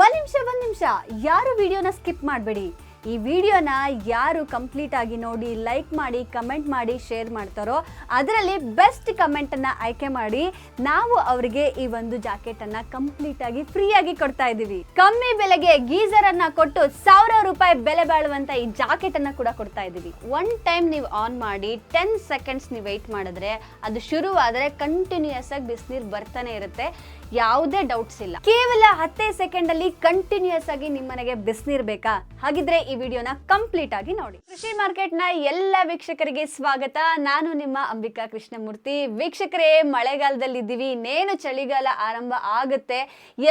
ಒಂದ್ ನಿಮಿಷ ಒಂದ್ ನಿಮಿಷ. ಯಾರು ವಿಡಿಯೋನ ಸ್ಕಿಪ್ ಮಾಡಬೇಡಿ? ಈ ವಿಡಿಯೋನ ಯಾರು ಕಂಪ್ಲೀಟ್ ಆಗಿ ನೋಡಿ ಲೈಕ್ ಮಾಡಿ ಕಮೆಂಟ್ ಮಾಡಿ ಶೇರ್ ಮಾಡ್ತಾರೋ ಅದರಲ್ಲಿ ಬೆಸ್ಟ್ ಕಮೆಂಟ್ ಅನ್ನ ಆಯ್ಕೆ ಮಾಡಿ ನಾವು ಅವರಿಗೆ ಈ ಒಂದು ಜಾಕೆಟ್ ಅನ್ನ ಕಂಪ್ಲೀಟ್ ಆಗಿ ಫ್ರೀ ಆಗಿ ಕೊಡ್ತಾ ಇದೀವಿ ಕಮ್ಮಿ ಬೆಲೆಗೆ ಗೀಸರ್ ಅನ್ನ ಕೊಟ್ಟು ಸಾವಿರ ರೂಪಾಯಿ ಬೆಲೆ ಬಾಳುವಂತ ಈ ಜಾಕೆಟ್ ಅನ್ನ ಕೂಡ ಕೊಡ್ತಾ ಇದೀವಿ ಒನ್ ಟೈಮ್ ನೀವು ಆನ್ ಮಾಡಿ ಟೆನ್ ಸೆಕೆಂಡ್ಸ್ ನೀವು ವೆಯ್ಟ್ ಮಾಡಿದ್ರೆ ಅದು ಶುರುವಾದರೆ ಕಂಟಿನ್ಯೂಸ್ ಆಗಿ ಬಿಸಿನೀರು ಬರ್ತಾನೆ ಇರುತ್ತೆ. ಯಾವುದೇ ಡೌಟ್ಸ್ ಇಲ್ಲ. ಕೇವಲ ಹತ್ತೇ ಸೆಕೆಂಡ್ ಅಲ್ಲಿ ಕಂಟಿನ್ಯೂಸ್ ಆಗಿ ನಿಮ್ಮನೆಗೆ ಬಿಸಿನೀರ್ ಬೇಕಾ? ಹಾಗಿದ್ರೆ ವಿಡಿಯೋನ ಕಂಪ್ಲೀಟ್ ಆಗಿ ನೋಡಿ. ಕೃಷಿ ಮಾರ್ಕೆಟ್ನ ಎಲ್ಲ ವೀಕ್ಷಕರಿಗೆ ಸ್ವಾಗತ. ನಾನು ನಿಮ್ಮ ಅಂಬಿಕಾ ಕೃಷ್ಣಮೂರ್ತಿ. ವೀಕ್ಷಕರೇ ಮಳೆಗಾಲದಲ್ಲಿ ಇದ್ದೀವಿ ಇನ್ನೇನು ಚಳಿಗಾಲ ಆರಂಭ ಆಗುತ್ತೆ?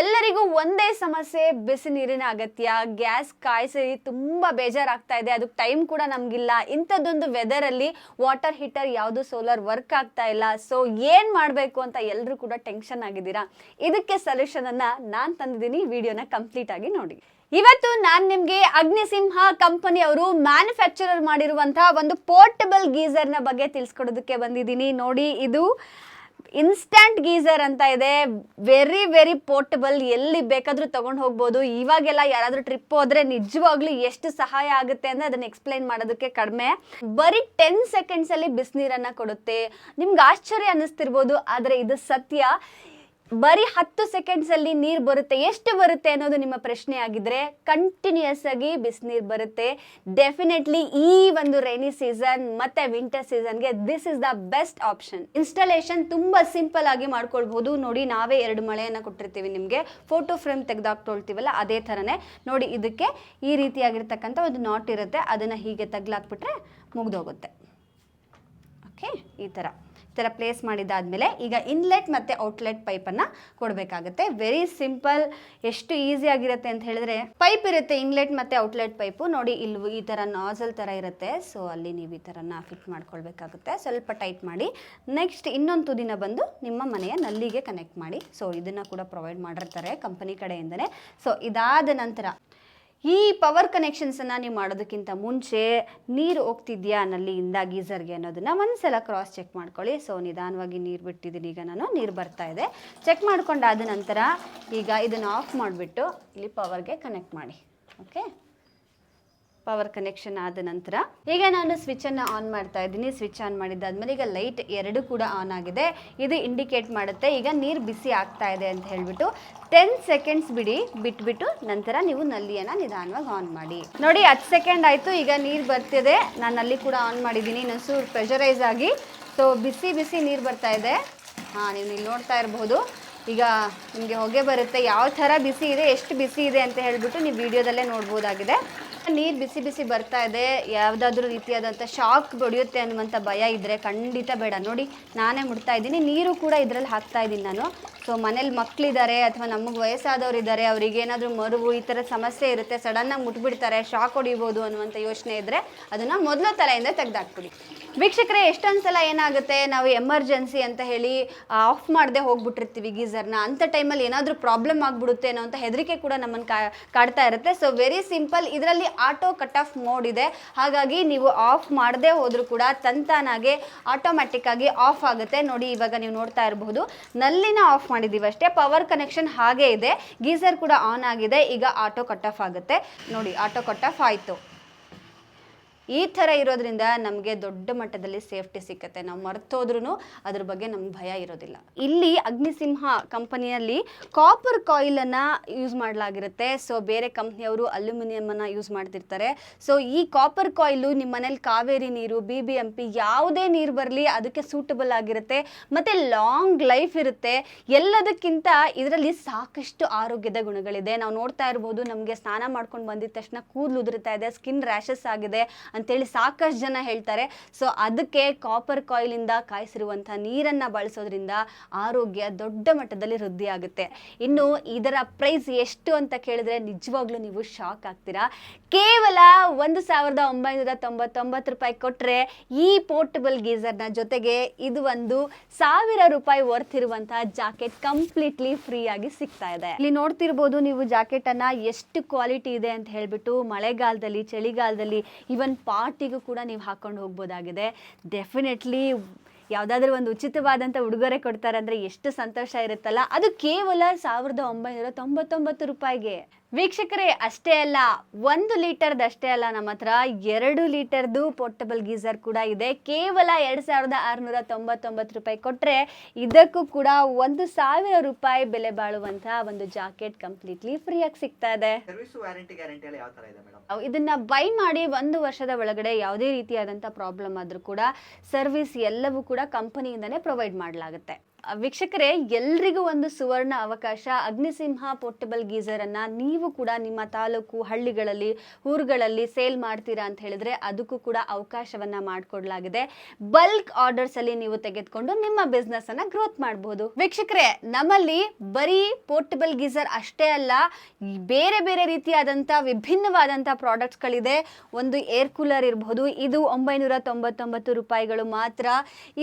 ಎಲ್ಲರಿಗೂ ಒಂದೇ ಸಮಸ್ಯೆ, ಬಿಸಿ ನೀರಿನ ಅಗತ್ಯ. ಗ್ಯಾಸ್ ಕಾಯಿಸಿ ತುಂಬಾ ಬೇಜಾರಾಗ್ತಾ ಇದೆ. ಅದಕ್ಕೆ ಟೈಮ್ ಕೂಡ ನಮ್ಗಿಲ್ಲ. ಇಂಥದ್ದೊಂದು ವೆದರ್ ಅಲ್ಲಿ ವಾಟರ್ ಹೀಟರ್ ಯಾವುದು ಸೋಲಾರ್ ವರ್ಕ್ ಆಗ್ತಾ ಇಲ್ಲ. ಸೊ ಏನ್ ಮಾಡಬೇಕು ಅಂತ ಎಲ್ಲರೂ ಕೂಡ ಟೆನ್ಷನ್ ಆಗಿದ್ದೀರಾ? ಇದಕ್ಕೆ ಸೊಲ್ಯೂಷನ್ ಅನ್ನ ನಾನು ತಂದಿದ್ದೀನಿ. ವಿಡಿಯೋನ ಕಂಪ್ಲೀಟ್ ಆಗಿ ನೋಡಿ. ಇವತ್ತು ನಾನು ನಿಮಗೆ ಅಗ್ನಿಸಿಂಹ ಕಂಪನಿ ಅವರು ಮ್ಯಾನುಫ್ಯಾಕ್ಚರರ್ ಮಾಡಿರುವಂತಹ ಒಂದು ಪೋರ್ಟಬಲ್ ಗೀಸರ್ನ ಬಗ್ಗೆ ತಿಳಿಸ್ಕೊಡೋದಕ್ಕೆ ಬಂದಿದ್ದೀನಿ. ನೋಡಿ, ಇದು ಇನ್ಸ್ಟಂಟ್ ಗೀಸರ್ ಅಂತ ಇದೆ. ವೆರಿ ವೆರಿ ಪೋರ್ಟಬಲ್ ಎಲ್ಲಿ ಬೇಕಾದರೂ ತಗೊಂಡು ಹೋಗ್ಬೋದು. ಇವಾಗೆಲ್ಲ ಯಾರಾದರೂ ಟ್ರಿಪ್ ಹೋದರೆ ನಿಜವಾಗ್ಲೂ ಎಷ್ಟು ಸಹಾಯ ಆಗುತ್ತೆ ಅಂದರೆ ಅದನ್ನು ಎಕ್ಸ್ಪ್ಲೈನ್ ಮಾಡೋದಕ್ಕೆ ಕಡಿಮೆ. ಬರೀ ಟೆನ್ ಸೆಕೆಂಡ್ಸಲ್ಲಿ ಬಿಸಿನೀರನ್ನ ಕೊಡುತ್ತೆ. ನಿಮ್ಗೆ ಆಶ್ಚರ್ಯ ಅನ್ನಿಸ್ತಿರ್ಬೋದು, ಆದರೆ ಇದು ಸತ್ಯ. ಬರೀ ಹತ್ತು ಸೆಕೆಂಡ್ಸ್ ಅಲ್ಲಿ ನೀರು ಬರುತ್ತೆ. ಎಷ್ಟು ಬರುತ್ತೆ ಅನ್ನೋದು ನಿಮ್ಮ ಪ್ರಶ್ನೆ ಆಗಿದ್ರೆ ಕಂಟಿನ್ಯೂಸ್ ಆಗಿ ಬಿಸಿನೀರು ಬರುತ್ತೆ. ಡೆಫಿನೆಟ್ಲಿ ಈ ಒಂದು ರೈನಿ ಸೀಸನ್ ಮತ್ತೆ winter ಸೀಸನ್ಗೆ this is the best option installation ತುಂಬಾ ಸಿಂಪಲ್ ಆಗಿ ಮಾಡ್ಕೊಳ್ಬಹುದು ನೋಡಿ, ನಾವೇ ಎರಡು ಮಳೆಯನ್ನ ಕೊಟ್ಟಿರ್ತೀವಿ ನಿಮಗೆ. ಫೋಟೋ ಫ್ರೇಮ್ ತೆಗೆದಾಕ್ತೊಳ್ತೀವಲ್ಲ ಅದೇ ಥರನೇ. ನೋಡಿ, ಇದಕ್ಕೆ ಈ ರೀತಿಯಾಗಿರ್ತಕ್ಕಂಥ ಒಂದು ನಾಟ್ ಇರುತ್ತೆ. ಅದನ್ನ ಹೀಗೆ ತಗ್ಲಾಕ್ಬಿಟ್ರೆ ಮುಗ್ದೋಗುತ್ತೆ. ಓಕೆ ಈ ಥರ. ಥರ ಪ್ಲೇಸ್ ಮಾಡಿದ್ದಾದಮೇಲೆ ಈಗ ಇನ್ಲೆಟ್ ಮತ್ತು ಔಟ್ಲೆಟ್ ಪೈಪನ್ನು ಕೊಡಬೇಕಾಗುತ್ತೆ. ವೆರಿ ಸಿಂಪಲ್ ಎಷ್ಟು ಈಸಿ ಆಗಿರುತ್ತೆ ಅಂತ ಹೇಳಿದ್ರೆ ಪೈಪ್ ಇರುತ್ತೆ ಇನ್ಲೆಟ್ ಮತ್ತು ಔಟ್ಲೆಟ್ ಪೈಪು ನೋಡಿ, ಇಲ್ಲಿ ಈ ಥರ ನಾಜಲ್ ಥರ ಇರುತ್ತೆ. ಸೊ ಅಲ್ಲಿ ನೀವು ಈ ಥರನ ಫಿಟ್ ಮಾಡ್ಕೊಳ್ಬೇಕಾಗುತ್ತೆ. ಸ್ವಲ್ಪ ಟೈಟ್ ಮಾಡಿ. ನೆಕ್ಸ್ಟ್ ಇನ್ನೊಂದು ತುದಿನ ಬಂದು ನಿಮ್ಮ ಮನೆಯ ನಲ್ಲಿಗೆ ಕನೆಕ್ಟ್ ಮಾಡಿ. ಸೊ ಇದನ್ನು ಕೂಡ ಪ್ರೊವೈಡ್ ಮಾಡಿರ್ತಾರೆ ಕಂಪನಿ ಕಡೆಯಿಂದನೇ. ಸೊ ಇದಾದ ನಂತರ ಈ ಪವರ್ ಕನೆಕ್ಷನ್ಸನ್ನು ನೀವು ಮಾಡೋದಕ್ಕಿಂತ ಮುಂಚೆ ನೀರು ಹೋಗ್ತಿದ್ಯಾ ನಲ್ಲಿಯಿಂದ ಗೀಸರ್ಗೆ ಅನ್ನೋದನ್ನ ಒಂದ್ಸಲ ಕ್ರಾಸ್ ಚೆಕ್ ಮಾಡ್ಕೊಳ್ಳಿ. ಸೊ ನಿಧಾನವಾಗಿ ನೀರು ಬಿಟ್ಟಿದ್ದೀನಿ. ಈಗ ನಾನು ನೀರು ಬರ್ತಾ ಇದೆ. ಚೆಕ್ ಮಾಡ್ಕೊಂಡಾದ ನಂತರ ಈಗ ಇದನ್ನು ಆಫ್ ಮಾಡಿಬಿಟ್ಟು ಇಲ್ಲಿ ಪವರ್ಗೆ ಕನೆಕ್ಟ್ ಮಾಡಿ. ಓಕೆ ಪವರ್ ಕನೆಕ್ಷನ್ ಆದ ನಂತರ ಈಗ ನಾನು ಸ್ವಿಚ್ಚನ್ನು ಆನ್ ಮಾಡ್ತಾ ಇದ್ದೀನಿ. ಸ್ವಿಚ್ ಆನ್ ಮಾಡಿದ್ದಾದ್ಮೇಲೆ ಈಗ ಲೈಟ್ ಎರಡು ಕೂಡ ಆನ್ ಆಗಿದೆ. ಇದು ಇಂಡಿಕೇಟ್ ಮಾಡುತ್ತೆ. ಈಗ ನೀರು ಬಿಸಿ ಆಗ್ತಾ ಇದೆ ಅಂತ ಹೇಳ್ಬಿಟ್ಟು ಟೆನ್ ಸೆಕೆಂಡ್ಸ್ ಬಿಡಿ. ಬಿಟ್ಬಿಟ್ಟು ನಂತರ ನೀವು ನಲ್ಲಿಯನ್ನು ನಿಧಾನವಾಗಿ ಆನ್ ಮಾಡಿ. ನೋಡಿ, ಹತ್ತು ಸೆಕೆಂಡ್ ಆಯಿತು. ಈಗ ನೀರು ಬರ್ತಿದೆ. ನಾನು ನಲ್ಲಿ ಕೂಡ ಆನ್ ಮಾಡಿದ್ದೀನಿ. ಇನ್ನೊಂದು ಪ್ರೆಷರೈಸ್ ಆಗಿ. ಸೊ ಬಿಸಿ ಬಿಸಿ ನೀರು ಬರ್ತಾ ಇದೆ. ಹಾಂ, ನೀವು ಇಲ್ಲಿ ನೋಡ್ತಾ ಇರಬಹುದು ಈಗ ನಿಮಗೆ ಹೊಗೆ ಬರುತ್ತೆ. ಯಾವ ಥರ ಬಿಸಿ ಇದೆ, ಎಷ್ಟು ಬಿಸಿ ಇದೆ ಅಂತ ಹೇಳ್ಬಿಟ್ಟು ನೀವು ವಿಡಿಯೋದಲ್ಲೇ ನೋಡ್ಬೋದಾಗಿದೆ. ನೀರು ಬಿಸಿ ಬಿಸಿ ಬರ್ತಾ ಇದೆ. ಯಾವುದಾದ್ರೂ ರೀತಿಯಾದಂಥ ಶಾಕ್ ಬಡಿಯುತ್ತೆ ಅನ್ನುವಂಥ ಭಯ ಇದ್ದರೆ ಖಂಡಿತ ಬೇಡ. ನೋಡಿ, ನಾನೇ ಮುಡ್ತಾ ಇದ್ದೀನಿ. ನೀರು ಕೂಡ ಇದರಲ್ಲಿ ಹಾಕ್ತಾ ಇದ್ದೀನಿ ನಾನು. ಸೊ ಮನೇಲಿ ಮಕ್ಕಳಿದ್ದಾರೆ ಅಥವಾ ನಮಗೆ ವಯಸ್ಸಾದವ್ರು ಇದ್ದಾರೆ ಅವ್ರಿಗೆ ಏನಾದರೂ ಮರುವು ಈ ಥರ ಸಮಸ್ಯೆ ಇರುತ್ತೆ ಸಡನ್ನಾಗಿ ಮುಟ್ಬಿಡ್ತಾರೆ ಶಾಕ್ ಹೊಡಿಬೋದು ಅನ್ನುವಂಥ ಯೋಚನೆ ಇದ್ದರೆ ಅದನ್ನು ಮೊದಲ ತಲೆಯಿಂದ ತೆಗೆದಾಕ್ಬಿಡಿ. ವೀಕ್ಷಕರೇ ಎಷ್ಟೊಂದು ಸಲ ಏನಾಗುತ್ತೆ? ನಾವು ಎಮರ್ಜೆನ್ಸಿ ಅಂತ ಹೇಳಿ ಆಫ್ ಮಾಡದೆ ಹೋಗ್ಬಿಟ್ಟಿರ್ತೀವಿ ಗೀಸರ್ನ. ಅಂತ ಟೈಮಲ್ಲಿ ಏನಾದರೂ ಪ್ರಾಬ್ಲಮ್ ಆಗಿಬಿಡುತ್ತೆ ಅನ್ನೋ ಅಂತ ಹೆದರಿಕೆ ಕೂಡ ನಮ್ಮನ್ನು ಕಾಡ್ತಾ ಇರುತ್ತೆ. ಸೊ, ವೆರಿ ಸಿಂಪಲ್, ಇದರಲ್ಲಿ ಆಟೋ ಕಟ್ ಆಫ್ ಮೋಡ್ ಇದೆ. ಹಾಗಾಗಿ ನೀವು ಆಫ್ ಮಾಡದೆ ಹೋದರೂ ಕೂಡ ತಂತಾನಾಗೆ ಆಟೋಮ್ಯಾಟಿಕ್ ಆಗಿ ಆಫ್ ಆಗುತ್ತೆ. ನೋಡಿ, ಇವಾಗ ನೀವು ನೋಡ್ತಾ ಇರಬಹುದು. ನಲ್ಲಿನ ಆಫ್ ಮಾಡಿದ್ದೀವಿ ಅಷ್ಟೇ. ಪವರ್ ಕನೆಕ್ಷನ್ ಹಾಗೇ ಇದೆ. ಗೀಸರ್ ಕೂಡ ಆನ್ ಆಗಿದೆ. ಈಗ ಆಟೋ ಕಟ್ ಆಫ್ ಆಗುತ್ತೆ. ನೋಡಿ, ಆಟೋ ಕಟ್ ಆಫ್ ಆಯಿತು. ಈ ಥರ ಇರೋದ್ರಿಂದ ನಮಗೆ ದೊಡ್ಡ ಮಟ್ಟದಲ್ಲಿ ಸೇಫ್ಟಿ ಸಿಕ್ಕತ್ತೆ. ನಾವು ಮರ್ತೋದ್ರೂ ಅದ್ರ ಬಗ್ಗೆ ನಮ್ಗೆ ಭಯ ಇರೋದಿಲ್ಲ. ಇಲ್ಲಿ ಅಗ್ನಿಸಿಂಹ ಕಂಪನಿಯಲ್ಲಿ ಕಾಪರ್ ಕಾಯಿಲನ್ನು ಯೂಸ್ ಮಾಡಲಾಗಿರುತ್ತೆ. ಸೊ ಬೇರೆ ಕಂಪ್ನಿಯವರು ಅಲ್ಯೂಮಿನಿಯಮನ್ನು ಯೂಸ್ ಮಾಡ್ತಿರ್ತಾರೆ. ಸೊ ಈ ಕಾಪರ್ ಕಾಯಿಲು ನಿಮ್ಮ ಮನೇಲಿ ಕಾವೇರಿ ನೀರು ಬಿ ಬಿ ಎಂ ಪಿ ಯಾವುದೇ ನೀರು ಬರಲಿ ಅದಕ್ಕೆ ಸೂಟಬಲ್ ಆಗಿರುತ್ತೆ. ಮತ್ತು ಲಾಂಗ್ ಲೈಫ್ ಇರುತ್ತೆ. ಎಲ್ಲದಕ್ಕಿಂತ ಇದರಲ್ಲಿ ಸಾಕಷ್ಟು ಆರೋಗ್ಯದ ಗುಣಗಳಿದೆ. ನಾವು ನೋಡ್ತಾ ಇರ್ಬೋದು ನಮಗೆ ಸ್ನಾನ ಮಾಡ್ಕೊಂಡು ಬಂದಿದ ತಕ್ಷಣ ಕೂದಲು ಉದುರ್ತಾ ಇದೆ ಸ್ಕಿನ್ ರ್ಯಾಷಸ್ ಆಗಿದೆ. ಅಂತೇಳಿ ಸಾಕಷ್ಟು ಜನ ಹೇಳ್ತಾರೆ. ಸೊ ಅದಕ್ಕೆ ಕಾಪರ್ ಕಾಯಿಲಿಂದ ಕಾಯಿಸಿರುವಂಥ ನೀರನ್ನು ಬಳಸೋದ್ರಿಂದ ಆರೋಗ್ಯ ದೊಡ್ಡ ಮಟ್ಟದಲ್ಲಿ ವೃದ್ಧಿ ಆಗುತ್ತೆ. ಇನ್ನು ಇದರ ಪ್ರೈಸ್ ಎಷ್ಟು ಅಂತ ಕೇಳಿದ್ರೆ ನಿಜವಾಗ್ಲೂ ನೀವು ಶಾಕ್ ಆಗ್ತೀರಾ. ಕೇವಲ ಒಂದು ಸಾವಿರದ ಒಂಬೈನೂರ ತೊಂಬತ್ತೊಂಬತ್ತು ರೂಪಾಯಿ ಕೊಟ್ಟರೆ ಈ ಪೋರ್ಟಬಲ್ ಗೀಸರ್ನ ಜೊತೆಗೆ ಇದು ಒಂದು ಸಾವಿರ ರೂಪಾಯಿ ವರ್ತ್ ಇರುವಂತಹ ಜಾಕೆಟ್ ಕಂಪ್ಲೀಟ್ಲಿ ಫ್ರೀ ಆಗಿ ಸಿಗ್ತಾ ಇದೆ. ಇಲ್ಲಿ ನೋಡ್ತಿರ್ಬೋದು ನೀವು ಜಾಕೆಟ್ ಅನ್ನ ಎಷ್ಟು ಕ್ವಾಲಿಟಿ ಇದೆ ಅಂತ ಹೇಳ್ಬಿಟ್ಟು ಮಳೆಗಾಲದಲ್ಲಿ, ಚಳಿಗಾಲದಲ್ಲಿ ಇವನ್ ಪಾರ್ಟಿಗೂ ಕೂಡ ನೀವು ಹಾಕೊಂಡು ಹೋಗ್ಬೋದಾಗಿದೆ. ಡೆಫಿನೆಟ್ಲಿ ಯಾವುದಾದ್ರೂ ಒಂದು ಉಚಿತವಾದಂಥ ಉಡುಗೊರೆ ಕೊಡ್ತಾರೆ ಅಂದರೆ ಎಷ್ಟು ಸಂತೋಷ ಇರುತ್ತಲ್ಲ? ಅದು ಕೇವಲ ಸಾವಿರದ ಒಂಬೈನೂರ ತೊಂಬತ್ತೊಂಬತ್ತು ರೂಪಾಯಿಗೆ. ವೀಕ್ಷಕರೇ ಅಷ್ಟೇ ಅಲ್ಲ ಒಂದು ಲೀಟರ್ದು ಅಷ್ಟೇ ಅಲ್ಲ ನಮ್ಮ ಹತ್ರ ಎರಡು ಲೀಟರ್ದು ಪೋರ್ಟಬಲ್ ಗೀಸರ್ ಕೂಡ ಇದೆ. ಕೇವಲ ಎರಡು ಸಾವಿರದ ಆರುನೂರ ತೊಂಬತ್ತೊಂಬತ್ತು ರೂಪಾಯಿ ಕೊಟ್ಟರೆ ಇದಕ್ಕೂ ಕೂಡ ಒಂದು ಸಾವಿರ ರೂಪಾಯಿ ಬೆಲೆ ಬಾಳುವಂತಹ ಒಂದು ಜಾಕೆಟ್ ಕಂಪ್ಲೀಟ್ಲಿ ಫ್ರೀಯಾಗಿ ಸಿಗ್ತಾ ಇದೆ. ಇದನ್ನ ಬೈ ಮಾಡಿ ಒಂದು ವರ್ಷದ ಒಳಗಡೆ ಯಾವುದೇ ರೀತಿಯಾದಂಥ ಪ್ರಾಬ್ಲಮ್ ಆದರೂ ಕೂಡ ಸರ್ವಿಸ್ ಎಲ್ಲವೂ ಕೂಡ ಕಂಪನಿಯಿಂದನೇ ಪ್ರೊವೈಡ್ ಮಾಡಲಾಗುತ್ತೆ. ವೀಕ್ಷಕರೇ, ಎಲ್ರಿಗೂ ಒಂದು ಸುವರ್ಣ ಅವಕಾಶ. ಅಗ್ನಿಸಿಂಹ ಪೋರ್ಟಬಲ್ ಗೀಸರನ್ನು ನೀವು ಕೂಡ ನಿಮ್ಮ ತಾಲೂಕು ಹಳ್ಳಿಗಳಲ್ಲಿ, ಊರುಗಳಲ್ಲಿ ಸೇಲ್ ಮಾಡ್ತೀರಾ ಅಂತ ಹೇಳಿದ್ರೆ ಅದಕ್ಕೂ ಕೂಡ ಅವಕಾಶವನ್ನ ಮಾಡಿಕೊಡ್ಲಾಗಿದೆ. ಬಲ್ಕ್ ಆರ್ಡರ್ಸ್ ಅಲ್ಲಿ ನೀವು ತೆಗೆದುಕೊಂಡು ನಿಮ್ಮ ಬಿಸ್ನೆಸ್ಸನ್ನು ಗ್ರೋತ್ ಮಾಡಬಹುದು ವೀಕ್ಷಕರೇ, ನಮ್ಮಲ್ಲಿ ಬರೀ ಪೋರ್ಟಬಲ್ ಗೀಸರ್ ಅಷ್ಟೇ ಅಲ್ಲ ಬೇರೆ ಬೇರೆ ರೀತಿಯಾದಂಥ ವಿಭಿನ್ನವಾದಂಥ ಪ್ರಾಡಕ್ಟ್ಸ್ಗಳಿದೆ. ಒಂದು ಏರ್ ಕೂಲರ್ ಇರಬಹುದು ಇದು ಒಂಬೈನೂರ ತೊಂಬತ್ತೊಂಬತ್ತು ರೂಪಾಯಿಗಳು ಮಾತ್ರ.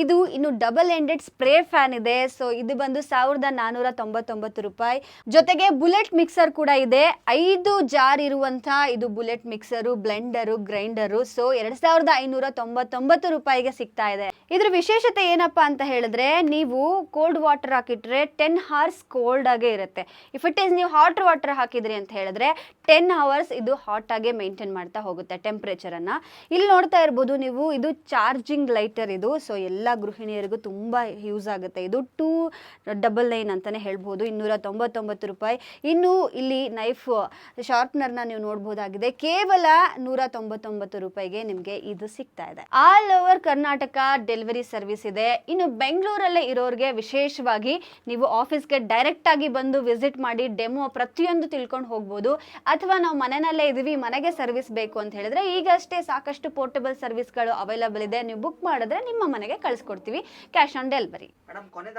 ಇದು ಇನ್ನು ಡಬಲ್ ಎಂಡೆಡ್ ಸ್ಪ್ರೇ ಫ್ಯಾನ್ ಇದೆ. ಸೊ ಇದು ಬಂದು ಸಾವಿರದ ನಾನ್ನೂರ ತೊಂಬತ್ತೊಂಬತ್ತು ರೂಪಾಯಿ. ಜೊತೆಗೆ ಬುಲೆಟ್ ಮಿಕ್ಸರ್ ಕೂಡ ಇದೆ. ಐದು ಜಾರ್ ಇರುವಂತಹ ಇದು bullet mixer, blender, grinder. So ಎರಡ್ ಸಾವಿರದ ಐನೂರ ತೊಂಬತ್ತೊಂಬತ್ತು ರೂಪಾಯಿಗೆ ಸಿಗ್ತಾ ಇದೆ. ಇದ್ರ ವಿಶೇಷತೆ ಏನಪ್ಪಾ ಅಂತ ಹೇಳಿದ್ರೆ, ನೀವು ಕೋಲ್ಡ್ ವಾಟರ್ ಹಾಕಿಟ್ರೆ ಟೆನ್ ಹಾರ್ಸ್ ಕೋಲ್ಡ್ ಆಗೇ ಇರುತ್ತೆ. ಇಫ್ ಇಟ್ ಈಸ್ ನೀವು ಹಾಟ್ ವಾಟರ್ ಹಾಕಿದ್ರಿ ಅಂತ ಹೇಳಿದ್ರೆ ಟೆನ್ ಅವರ್ಸ್ ಇದು ಹಾಟ್ ಆಗೇ ಮೇಂಟೈನ್ ಮಾಡ್ತಾ ಹೋಗುತ್ತೆ ಟೆಂಪರೇಚರ್ ಅನ್ನ. ಇಲ್ಲಿ ನೋಡ್ತಾ ಇರ್ಬೋದು ನೀವು, ಇದು ಚಾರ್ಜಿಂಗ್ ಲೈಟರ್ ಇದು. ಸೊ ಎಲ್ಲ ಗೃಹಿಣಿಯರಿಗೂ ತುಂಬಾ ಯೂಸ್ ಆಗುತ್ತೆ. ಇದು ಟೂ ಡಬಲ್ ನೈನ್ ಅಂತಾನೆ ಹೇಳ್ಬೋದು ಇನ್ನೂರ ತೊಂಬತ್ತೊಂಬತ್ತು ರೂಪಾಯಿ. ಇನ್ನು ಇಲ್ಲಿ ನೈಫ್ ಶಾರ್ಪ್ನರ್ನ ನೀವು ನೋಡ್ಬೋದಾಗಿದೆ. ಕೇವಲ ನೂರ ತೊಂಬತ್ತೊಂಬತ್ತು ರೂಪಾಯಿಗೆ ನಿಮಗೆ ಇದು ಸಿಗ್ತಾ ಇದೆ. All over Karnataka delivery service ಇದೆ. ಇನ್ನು ಬೆಂಗಳೂರಲ್ಲೇ ಇರೋರಿಗೆ ವಿಶೇಷವಾಗಿ ನೀವು ಆಫೀಸ್ಗೆ ಡೈರೆಕ್ಟ್ ಆಗಿ ಬಂದು ವಿಸಿಟ್ ಮಾಡಿ ಡೆಮೋ ಪ್ರತಿಯೊಂದು ತಿಳ್ಕೊಂಡು ಹೋಗ್ಬೋದು. ಅಥವಾ ನಾವು ಮನೆಯಲ್ಲೇ ಇದೀವಿ, ಮನೆಗೆ ಸರ್ವಿಸ್ ಬೇಕು ಅಂತ ಹೇಳಿದ್ರೆ ಈಗಷ್ಟೇ ಸಾಕಷ್ಟು ಪೋರ್ಟಬಲ್ ಸರ್ವಿಸ್ಗಳು ಅವೈಲಬಲ್ ಇದೆ. ನೀವು ಬುಕ್ ಮಾಡಿದ್ರೆ ನಿಮ್ಮ ಮನೆಗೆ ಕಳಿಸ್ಕೊಡ್ತೀವಿ. ಕ್ಯಾಶ್ ಆನ್ ಡೆಲಿವರಿ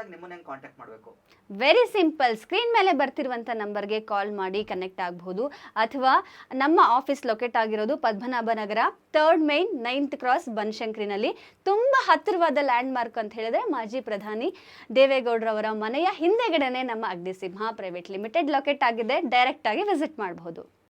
ನಿಮ್ಮನ್ನ ಕಾಂಟ್ಯಾಕ್ಟ್ ಮಾಡಬೇಕು? ವೆರಿ ಸಿಂಪಲ್ ಸ್ಕ್ರೀನ್ ಮೇಲೆ ಬರ್ತಿರುವಂಥ ನಂಬರ್ಗೆ ಕಾಲ್ ಮಾಡಿ ಕನೆಕ್ಟ್ ಆಗಬಹುದು. ಅಥವಾ ನಮ್ಮ ಆಫೀಸ್ ಲೊಕೇಟ್ ಆಗಿರೋದು Padmanabha Nagar third main ninth cross ಬನಶಂಕರಿನಲ್ಲಿ. ತುಂಬ ಹತ್ತಿರವಾದ ಲ್ಯಾಂಡ್ ಮಾರ್ಕ್ ಅಂತ ಹೇಳಿದ್ರೆ ಮಾಜಿ ಪ್ರಧಾನಿ ದೇವೇಗೌಡರವರ ಮನೆಯ ಹಿಂದೆಗಡೆನೆ ನಮ್ಮ ಅಗ್ನಿಸಿಂಹ ಪ್ರೈವೇಟ್ ಲಿಮಿಟೆಡ್ ಲೊಕೇಟ್ ಆಗಿದೆ. ಡೈರೆಕ್ಟ್ ಆಗಿ ವಿಸಿಟ್ ಮಾಡಬಹುದು.